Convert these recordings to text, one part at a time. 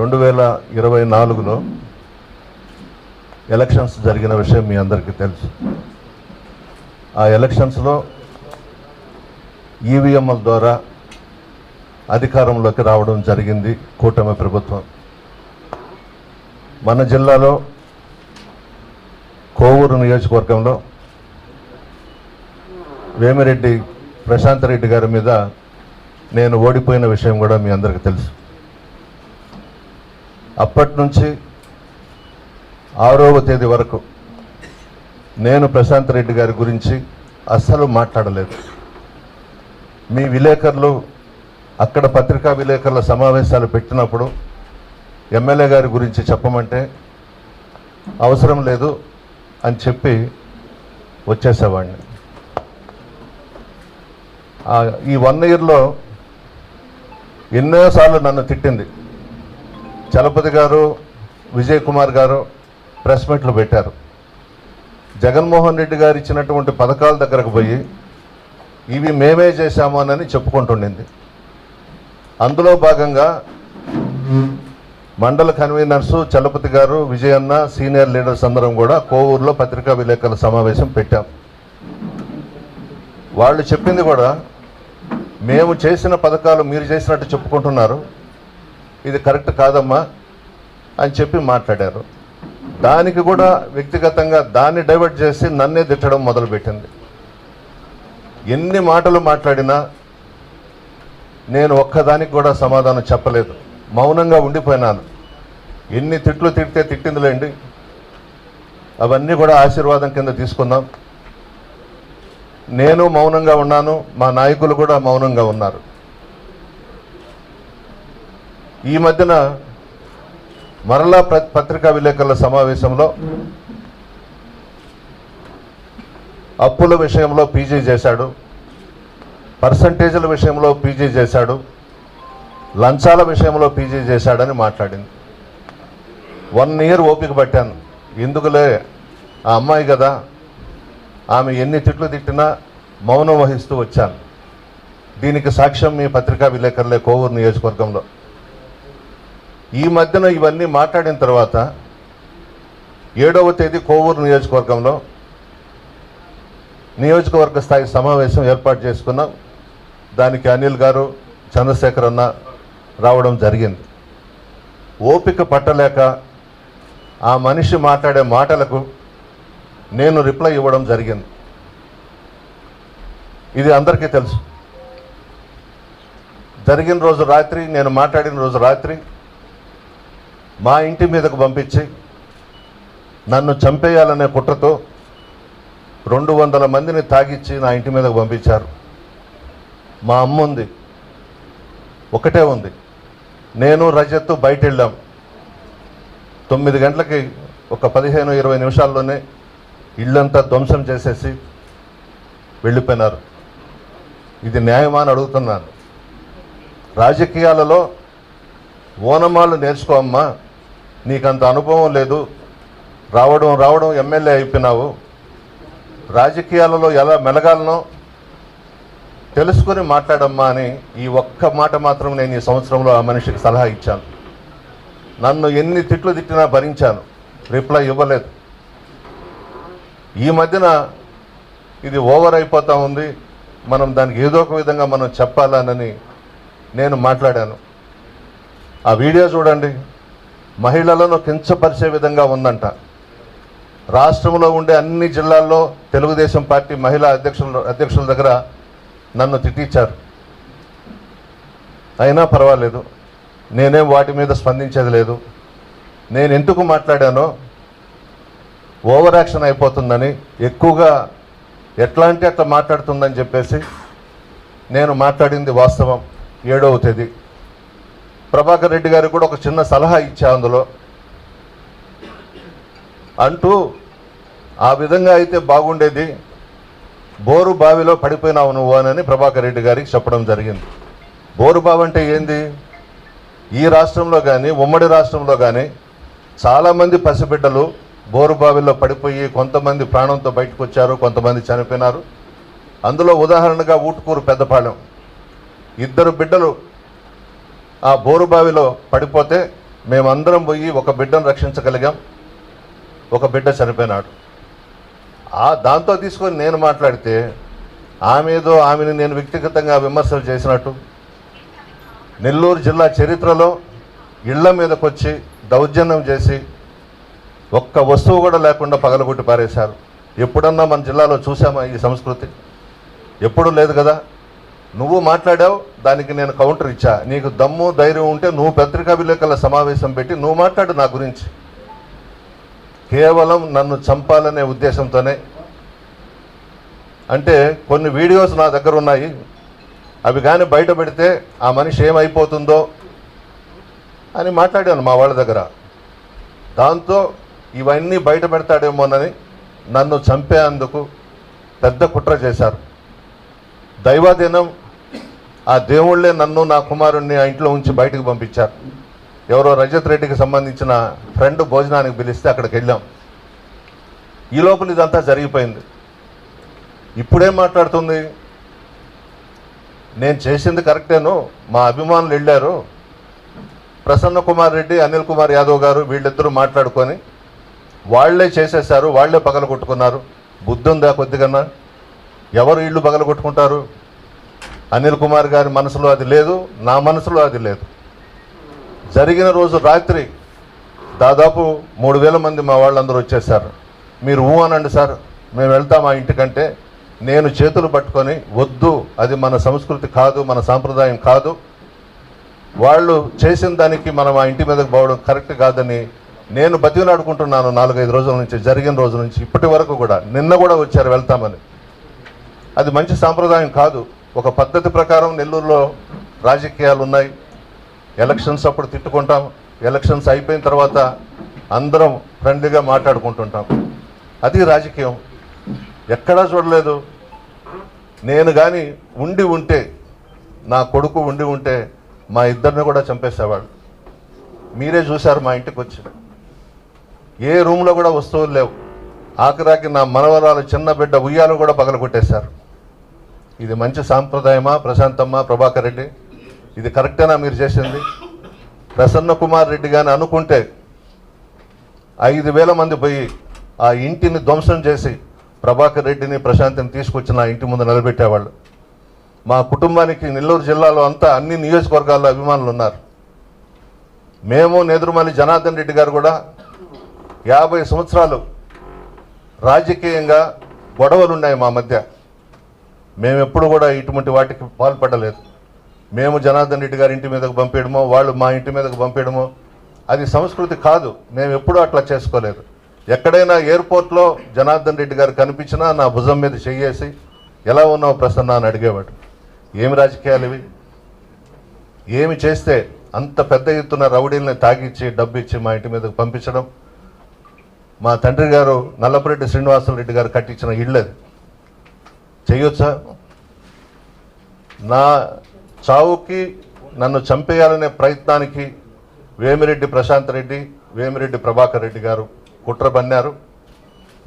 రెండు వేల ఇరవై నాలుగులో ఎలక్షన్స్ జరిగిన విషయం మీ అందరికీ తెలుసు. ఆ ఎలక్షన్స్లో ఈవీఎంల ద్వారా అధికారంలోకి రావడం జరిగింది కూటమి ప్రభుత్వం. మన జిల్లాలో కోవూరు నియోజకవర్గంలో వేమిరెడ్డి ప్రశాంత్ రెడ్డి గారి మీద నేను ఓడిపోయిన విషయం కూడా మీ అందరికీ తెలుసు. అప్పటి నుంచి ఆరవ తేదీ వరకు నేను ప్రశాంత్ రెడ్డి గారి గురించి అస్సలు మాట్లాడలేదు. మీ విలేకరులు అక్కడ పత్రికా విలేకరుల సమావేశాలు పెట్టినప్పుడు ఎమ్మెల్యే గారి గురించి చెప్పమంటే అవసరం లేదు అని చెప్పి వచ్చేసేవాడిని. ఈ వన్ ఇయర్లో ఎన్నోసార్లు నన్ను తిట్టింది. చలపతి గారు విజయ్ కుమార్ గారు ప్రెస్ మీట్లు పెట్టారు. జగన్మోహన్ రెడ్డి గారు ఇచ్చినటువంటి పథకాల దగ్గరకు పోయి ఇవి మేమే చేశాము అని చెప్పుకుంటుండింది. అందులో భాగంగా మండల కన్వీనర్సు చలపతి గారు విజయన్న సీనియర్ లీడర్స్ అందరం కూడా కోవూరులో పత్రికా విలేకరుల సమావేశం పెట్టాం. వాళ్ళు చెప్పింది కూడా మేము చేసిన పథకాలు మీరు చేసినట్టు చెప్పుకుంటున్నారు. ఇది కరెక్ట్ కాదమ్మా అని చెప్పి మాట్లాడారు. దానికి కూడా వ్యక్తిగతంగా దాన్ని డైవర్ట్ చేసి నన్నే తిట్టడం మొదలుపెట్టింది. ఎన్ని మాటలు మాట్లాడినా నేను ఒక్కదానికి కూడా సమాధానం చెప్పలేదు. మౌనంగా ఉండిపోయినాను. ఎన్ని తిట్లు తిడితే తిట్టిందిలేండి. అవన్నీ కూడా ఆశీర్వాదం కింద తీసుకుందాం నేను మౌనంగా ఉన్నాను. మా నాయకులు కూడా మౌనంగా ఉన్నారు. ఈ మధ్యన మరలా పత్రికా విలేకరుల సమావేశంలో అప్పుల విషయంలో పీజీ చేశాడు పర్సంటేజీల విషయంలో పీజీ చేశాడు లంచాల విషయంలో పీజీ చేశాడని మాట్లాడింది. వన్ ఇయర్ ఓపిక పట్టాను. ఎందుకులే ఆ అమ్మాయి కదా ఆమె ఎన్ని తిట్లు తిట్టినా మౌనం వహిస్తూ వచ్చాను. దీనికి సాక్ష్యం మీ పత్రికా విలేకరులే కోవూరు నియోజకవర్గంలో. ఈ మధ్యన ఇవన్నీ మాట్లాడిన తర్వాత ఏడవ తేదీ కోవూరు నియోజకవర్గంలో నియోజకవర్గ స్థాయి సమావేశం ఏర్పాటు చేసుకున్నాం. దానికి అనిల్ గారు చంద్రశేఖర్ అన్న రావడం జరిగింది. ఓపిక పట్టలేక ఆ మనిషి మాట్లాడే మాటలకు నేను రిప్లై ఇవ్వడం జరిగింది. ఇది అందరికీ తెలుసు. జరిగిన రోజు రాత్రి నేను మాట్లాడిన రోజు రాత్రి మా ఇంటి మీదకు పంపించి నన్ను చంపేయాలనే కుట్రతో రెండు వందల మందిని తాగిచ్చి నా ఇంటి మీదకు పంపించారు. మా అమ్మ ఉంది. ఒకటే ఉంది. నేను రజత్ బయట వెళ్ళాం తొమ్మిది గంటలకి ఒక పదిహేను ఇరవై నిమిషాల్లోనే ఇల్లంతా ధ్వంసం చేసేసి వెళ్ళిపోయినారు. ఇది న్యాయమా అని అడుగుతున్నాను. రాజకీయాలలో ఓనమాలు నేర్చుకో అమ్మా. నీకంత అనుభవం లేదు. రావడం రావడం ఎమ్మెల్యే అయిపోయినావు. రాజకీయాలలో ఎలా మెలగాలనో తెలుసుకొని మాట్లాడమ్మా అని ఈ ఒక్క మాట మాత్రం నేను ఈ సంవత్సరంలో ఆ మనిషికి సలహా ఇచ్చాను. నన్ను ఎన్ని తిట్లు తిట్టినా భరించాను. రిప్లై ఇవ్వలేదు. ఈ మధ్యన ఇది ఓవర్ అయిపోతూ ఉంది. మనం దానికి ఏదో ఒక విధంగా మనం చెప్పాలనని నేను మాట్లాడాను. ఆ వీడియో చూడండి. మహిళలను కించపరిచే విధంగా ఉందంట. రాష్ట్రంలో ఉండే అన్ని జిల్లాల్లో తెలుగుదేశం పార్టీ మహిళా అధ్యక్షుల అధ్యక్షుల దగ్గర నన్ను తిట్టించారు అయినా పర్వాలేదు. నేనేం వాటి మీద స్పందించేది లేదు. నేను ఎందుకు మాట్లాడానో ఓవర్ యాక్షన్ అయిపోతుందని ఎక్కువగా ఎట్లా అంటే అట్లా మాట్లాడుతుందని చెప్పేసి నేను మాట్లాడింది వాస్తవం ఏడవ తేదీ. ప్రభాకర్ రెడ్డి గారికి కూడా ఒక చిన్న సలహా ఇచ్చా అందులో. అంటూ ఆ విధంగా అయితే బాగుండేది. బోరు బావిలో పడిపోయినావు నువ్వు అని ప్రభాకర్ రెడ్డి గారికి చెప్పడం జరిగింది. బోరు బావి అంటే ఏంది? ఈ రాష్ట్రంలో కానీ ఉమ్మడి రాష్ట్రంలో కానీ చాలామంది పసిబిడ్డలు బోరు బావిలో పడిపోయి కొంతమంది ప్రాణంతో బయటకు వచ్చారు కొంతమంది చనిపోయినారు. అందులో ఉదాహరణగా ఊటుకూరు పెద్దపాలెం. ఇద్దరు బిడ్డలు ఆ బోరు బావిలో పడిపోతే మేమందరం పోయి ఒక బిడ్డను రక్షించగలిగాం. ఒక బిడ్డ చనిపోయినాడు. ఆ దాంతో తీసుకొని నేను మాట్లాడితే ఆమె ఏదో ఆమెను నేను వ్యక్తిగతంగా విమర్శలు చేసినట్టు. నెల్లూరు జిల్లా చరిత్రలో ఇళ్ళ మీదకి వచ్చి దౌర్జన్యం చేసి ఒక్క వస్తువు కూడా లేకుండా పగలగొట్టి పారేశారు. ఎప్పుడన్నా మన జిల్లాలో చూసామా ఈ సంస్కృతి? ఎప్పుడూ లేదు కదా? నువ్వు మాట్లాడావు దానికి నేను కౌంటర్ ఇచ్చా. నీకు దమ్ము ధైర్యం ఉంటే నువ్వు పత్రికా విలేకరుల సమావేశం పెట్టి నువ్వు మాట్లాడు నా గురించి. కేవలం నన్ను చంపాలనే ఉద్దేశంతోనే. అంటే కొన్ని వీడియోస్ నా దగ్గర ఉన్నాయి. అవి కానీ బయట పెడితే ఆ మనిషి ఏమైపోతుందో అని మాట్లాడాను మా వాళ్ళ దగ్గర. దాంతో ఇవన్నీ బయట పెడతాడేమోనని నన్ను చంపేందుకు పెద్ద కుట్ర చేశారు. దైవాధీనం ఆ దేవుళ్ళే నన్ను నా కుమారుణ్ణి ఆ ఇంట్లో ఉంచి బయటకు పంపించారు. ఎవరో రజత్ రెడ్డికి సంబంధించిన ఫ్రెండ్ భోజనానికి పిలిస్తే అక్కడికి వెళ్ళాం. ఈ లోపల ఇదంతా జరిగిపోయింది. ఇప్పుడేం మాట్లాడుతుంది? నేను చేసింది కరెక్టేను మా అభిమానులు వెళ్ళారు. ప్రసన్న కుమార్ రెడ్డి అనిల్ కుమార్ యాదవ్ గారు వీళ్ళిద్దరూ మాట్లాడుకొని వాళ్ళే చేసేసారు వాళ్ళే పగల కొట్టుకున్నారు బుద్ధి ఉందా కొద్దిగా ఎవరు ఇళ్ళు పగల కొట్టుకుంటారు అనిల్ కుమార్ గారి మనసులో అది లేదు నా మనసులో అది లేదు. జరిగిన రోజు రాత్రి దాదాపు మూడు వేల మంది మా వాళ్ళందరూ వచ్చేసారు మీరు ఊ అనండి సార్ మేము వెళ్తాం ఆ ఇంటికంటే. నేను చేతులు పట్టుకొని వద్దు అది మన సంస్కృతి కాదు మన సాంప్రదాయం కాదు. వాళ్ళు చేసిన దానికి మనం ఆ ఇంటి మీదకి పోవడం కరెక్ట్ కాదని నేను బతికినాడుకుంటున్నాను నాలుగైదు రోజుల నుంచి జరిగిన రోజు నుంచి ఇప్పటి వరకు కూడా. నిన్న కూడా వచ్చారు వెళ్తామని. అది మంచి సాంప్రదాయం కాదు. ఒక పద్ధతి ప్రకారం నెల్లూరులో రాజకీయాలు ఉన్నాయి. ఎలక్షన్స్ అప్పుడు తిట్టుకుంటాం. ఎలక్షన్స్ అయిపోయిన తర్వాత అందరం ఫ్రెండ్లీగా మాట్లాడుకుంటుంటాం. అది రాజకీయం. ఎక్కడా చూడలేదు. నేను కానీ ఉండి ఉంటే నా కొడుకు ఉండి ఉంటే మా ఇద్దరిని కూడా చంపేసేవాడు మీరే చూశారు మా ఇంటికి వచ్చి. ఏ రూమ్లో కూడా వస్తువులు లేవు. ఆఖరాకి నా మనవరాలు చిన్న బిడ్డ ఉయ్యాలు కూడా పగలగొట్టేశారు. ఇది మంచి సాంప్రదాయమా? ప్రశాంతమ్మ? ప్రభాకర్ రెడ్డి? ఇది కరెక్టేనా మీరు చేసింది? ప్రసన్న కుమార్ రెడ్డి కానీ అనుకుంటే ఐదు వేల మంది పోయి ఆ ఇంటిని ధ్వంసం చేసి ప్రభాకర్ రెడ్డిని ప్రశాంతిని తీసుకొచ్చిన ఇంటి ముందు నిలబెట్టేవాళ్ళు. మా కుటుంబానికి నెల్లూరు జిల్లాలో అంతా అన్ని నియోజకవర్గాల్లో అభిమానులు ఉన్నారు. మేము నెదురుమల్లి జనార్దన్ రెడ్డి గారు కూడా యాభై సంవత్సరాలు రాజకీయంగా గొడవలు ఉన్నాయి మా మధ్య. మేము ఎప్పుడు కూడా ఇటువంటి వాటికి పాల్పడలేదు. మేము జనార్దన్ రెడ్డి గారి ఇంటి మీదకు పంపేయడమో వాళ్ళు మా ఇంటి మీదకు పంపేయడమో అది సంస్కృతి కాదు. మేము ఎప్పుడూ అట్లా చేసుకోలేదు. ఎక్కడైనా ఎయిర్పోర్ట్లో జనార్దన్ రెడ్డి గారు కనిపించినా నా భుజం మీద చెయ్యేసి ఎలా ఉన్నావు ప్రసన్న? అని అడిగేవాడు. ఏమి రాజకీయాలు ఇవి? ఏమి చేస్తే అంత పెద్ద ఎత్తున రౌడీల్ని తాగిచ్చి డబ్బు ఇచ్చి మా ఇంటి మీదకు పంపించడం మా తండ్రి గారు నల్లపురెడ్డి శ్రీనివాసరెడ్డి గారు కట్టించిన ఇళ్ళది. చేయొచ్చా నా చావుకి నన్ను చంపేయాలనే ప్రయత్నానికి వేమిరెడ్డి ప్రశాంత్ రెడ్డి వేమిరెడ్డి ప్రభాకర్ రెడ్డి గారు కుట్ర బన్నారు.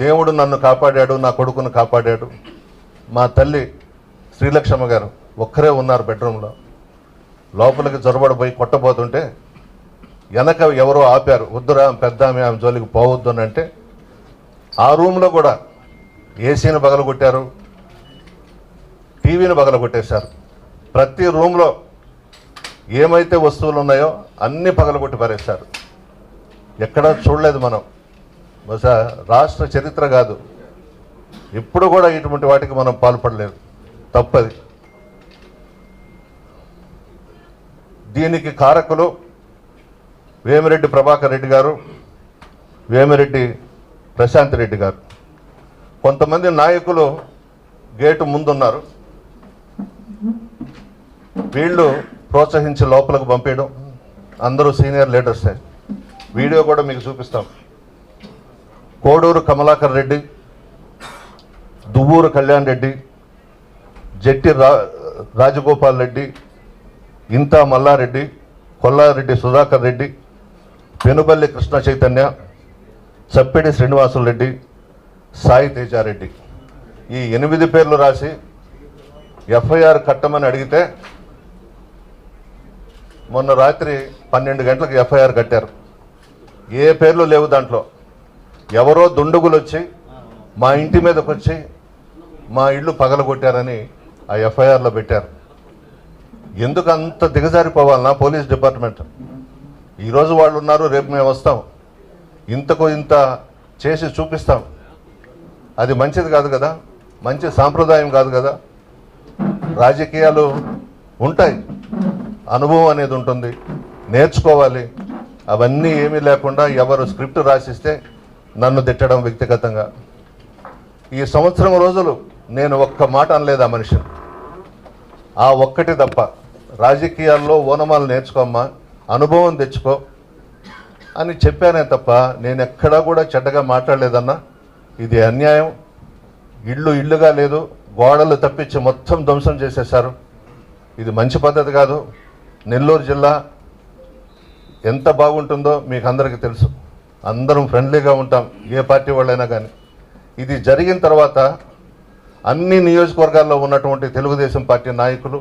దేవుడు నన్ను కాపాడాడు నా కొడుకును కాపాడాడు. మా తల్లి శ్రీలక్ష్మ గారు ఒక్కరే ఉన్నారు బెడ్రూమ్లో. లోపలికి జొరబడిపోయి కొట్టబోతుంటే వెనక ఎవరో ఆపారు. వద్దురా పెద్ద ఆమె ఆమె జోలికి పోవద్దు అని అంటే ఆ రూమ్లో కూడా ఏసీని పగలగొట్టారు. టీవీని పగలగొట్టేశారు. ప్రతి రూమ్లో ఏమైతే వస్తువులు ఉన్నాయో అన్నీ పగలగొట్టి పారేశారు. ఎక్కడా చూడలేదు మనం. బహుశా రాష్ట్ర చరిత్ర కాదు. ఇప్పుడు కూడా ఇటువంటి వాటికి మనం పాల్పడలేదు. తప్పది. దీనికి కారకులు వేమిరెడ్డి ప్రభాకర్ రెడ్డి గారు వేమిరెడ్డి ప్రశాంత్ రెడ్డి గారు. కొంతమంది నాయకులు గేటు ముందున్నారు. వీళ్ళు ప్రోత్సహించి లోపలికి పంపేయడం. అందరూ సీనియర్ లీడర్సే వీడియో కూడా మీకు చూపిస్తాం. కోడూరు కమలాకర్ రెడ్డి దువ్వూరు కళ్యాణ్ రెడ్డి జట్టి రా రాజగోపాల్ రెడ్డి ఇంతా మల్లారెడ్డి కొల్లారెడ్డి సుధాకర్ రెడ్డి పెనుబల్లి కృష్ణ చైతన్య చప్పిడి శ్రీనివాసులు రెడ్డి సాయి తేజారెడ్డి. ఈ ఎనిమిది పేర్లు రాసి ఎఫ్ఐఆర్ కట్టమని అడిగితే మొన్న రాత్రి పన్నెండు గంటలకు ఎఫ్ఐఆర్ కట్టారు. ఏ పేర్లు లేవు దాంట్లో. ఎవరో దుండుగులు వచ్చి మా ఇంటి మీదకి వచ్చి మా ఇల్లు పగలగొట్టారని ఆ ఎఫ్ఐఆర్లో పెట్టారు. ఎందుకు అంత దిగజారిపోవాలన్నా పోలీస్ డిపార్ట్మెంట్? ఈరోజు వాళ్ళు ఉన్నారు రేపు మేము వస్తాం. ఇంతకు ఇంత చేసి చూపిస్తాం. అది మంచిది కాదు కదా? మంచి సాంప్రదాయం కాదు కదా? రాజకీయాలు ఉంటాయి. అనుభవం అనేది ఉంటుంది. నేర్చుకోవాలి. అవన్నీ ఏమీ లేకుండా ఎవరు స్క్రిప్ట్ రాసిస్తే నన్ను తిట్టడం వ్యక్తిగతంగా. ఈ సంవత్సరం రోజులు నేను ఒక్క మాట అనలేదు ఆ మనిషిని. ఆ ఒక్కటి తప్ప. రాజకీయాల్లో ఓనమాలు నేర్చుకోమ్మా అనుభవం తెచ్చుకో అని చెప్పానే తప్ప నేను ఎక్కడా కూడా చెడ్డగా మాట్లాడలేదన్నా. ఇది అన్యాయం. ఇల్లు ఇల్లుగా లేదు. గోడలు తప్పించి మొత్తం ధ్వంసం చేసేశారు. ఇది మంచి పద్ధతి కాదు. నెల్లూరు జిల్లా ఎంత బాగుంటుందో మీకు అందరికీ తెలుసు. అందరం ఫ్రెండ్లీగా ఉంటాం ఏ పార్టీ వాళ్ళైనా కానీ ఇది జరిగిన తర్వాత అన్ని నియోజకవర్గాల్లో ఉన్నటువంటి తెలుగుదేశం పార్టీ నాయకులు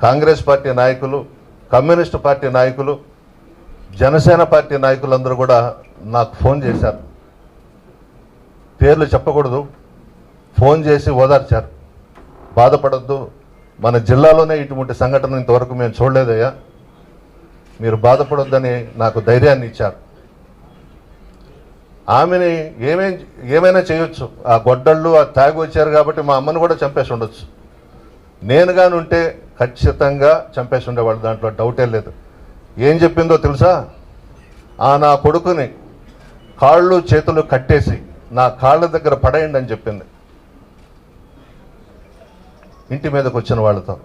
కాంగ్రెస్ పార్టీ నాయకులు కమ్యూనిస్ట్ పార్టీ నాయకులు జనసేన పార్టీ నాయకులందరూ కూడా నాకు ఫోన్ చేశారు. పేర్లు చెప్పకూడదు. ఫోన్ చేసి ఓదార్చారు. బాధపడద్దు. మన జిల్లాలోనే ఇటువంటి సంఘటన ఇంతవరకు మేము చూడలేదయ్యా. మీరు బాధపడొద్దని నాకు ధైర్యాన్ని ఇచ్చారు. ఆమెని ఏమేం ఏమైనా చేయొచ్చు. ఆ గొడ్డళ్ళు ఆ తాగి వచ్చారు కాబట్టి మా అమ్మని కూడా చంపేసి ఉండొచ్చు. నేను కానుంటే ఉంటే ఖచ్చితంగా చంపేసి ఉండేవాళ్ళు దాంట్లో డౌటే లేదు. ఏం చెప్పిందో తెలుసా? ఆ నా కొడుకుని కాళ్ళు చేతులు కట్టేసి నా కాళ్ళ దగ్గర పడేయండి అని చెప్పింది. ఇంటి మీదకి వచ్చిన వాళ్ళతో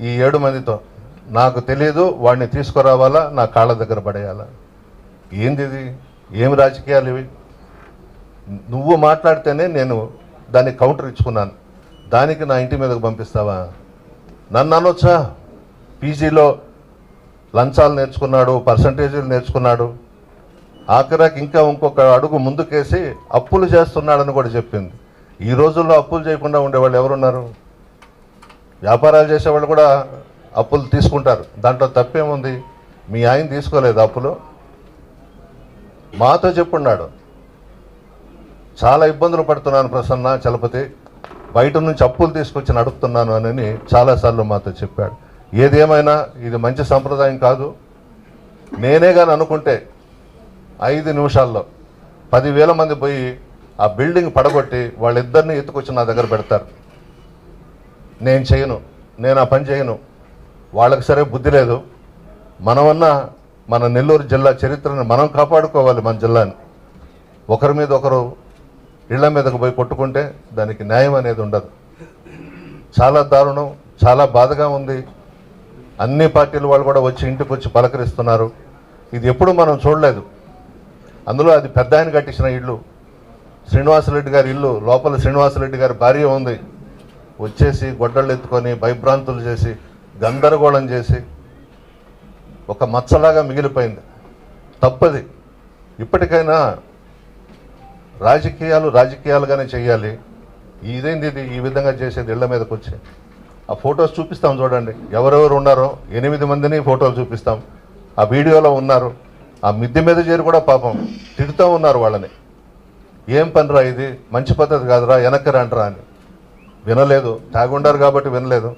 ఈ ఏడు మందితో నాకు తెలియదు వాడిని తీసుకురావాలా నా కాళ్ళ దగ్గర పడేయాలా? ఏంది ఇది? ఏం రాజకీయాలు ఇవి? నువ్వు మాట్లాడితేనే నేను దానికి కౌంటర్ ఇచ్చుకున్నాను. దానికి నా ఇంటి మీదకు పంపిస్తావా? నన్ను అనొచ్చా? పీజీలో లంచాలు నేర్చుకున్నాడు పర్సంటేజీలు నేర్చుకున్నాడు. ఆఖరాకి ఇంకా ఇంకొక అడుగు ముందుకేసి అప్పులు చేస్తున్నాడని కూడా చెప్పింది. ఈ రోజుల్లో అప్పులు చేయకుండా ఉండేవాళ్ళు ఎవరున్నారు? వ్యాపారాలు చేసేవాళ్ళు కూడా అప్పులు తీసుకుంటారు. దాంట్లో తప్పేముంది? మీ ఆయన తీసుకోలేదు అప్పులు. మాతో చెప్పున్నాడు. చాలా ఇబ్బందులు పడుతున్నాను ప్రసన్న చలపతి. బయట నుంచి అప్పులు తీసుకొచ్చి నడుపుతున్నాను అని చాలాసార్లు మాతో చెప్పాడు. ఏదేమైనా ఇది మంచి సంప్రదాయం కాదు. నేనే కానీ అనుకుంటే ఐదు నిమిషాల్లో పదివేల మంది పోయి ఆ బిల్డింగ్ పడగొట్టి వాళ్ళిద్దరిని ఎత్తుకొచ్చి నా దగ్గర పెడతారు. నేను చేయను నేను ఆ పని చేయను. వాళ్ళకి సరే బుద్ధి లేదు. మనమన్నా మన నెల్లూరు జిల్లా చరిత్రను మనం కాపాడుకోవాలి మన జిల్లాని. ఒకరి మీద ఒకరు ఇళ్ళ మీదకు పోయి కొట్టుకుంటే దానికి న్యాయం అనేది ఉండదు. చాలా దారుణం చాలా బాధగా ఉంది. అన్ని పార్టీల వాళ్ళు కూడా వచ్చి ఇంటికి వచ్చి పలకరిస్తున్నారు. ఇది ఎప్పుడు మనం చూడలేదు. అందులో అది పెద్ద ఆయన కట్టించిన ఇల్లు. శ్రీనివాసరెడ్డి గారి ఇల్లు లోపల శ్రీనివాసరెడ్డి గారి భార్య ఉంది. వచ్చేసి గొడ్డళ్ళు ఎత్తుకొని భయభ్రాంతులు చేసి గందరగోళం చేసి ఒక మచ్చలాగా మిగిలిపోయింది. తప్పది. ఇప్పటికైనా రాజకీయాలు రాజకీయాలుగానే చేయాలి. ఇదేంది ఇది? ఈ విధంగా చేసేది ఇళ్ళ మీదకి వచ్చి. ఆ ఫొటోస్ చూపిస్తాం చూడండి. ఎవరెవరు ఉన్నారో ఎనిమిది మందిని ఫోటోలు చూపిస్తాం. ఆ వీడియోలో ఉన్నారు. ఆ మిద్దె మీద చేరి కూడా పాపం తిడుతూ ఉన్నారు వాళ్ళని. ఏం పనిరా ఇది? మంచి పద్ధతి కాదురా వెనక్కి రండిరా అని. వినలేదు. తాగుండారు కాబట్టి వినలేదు.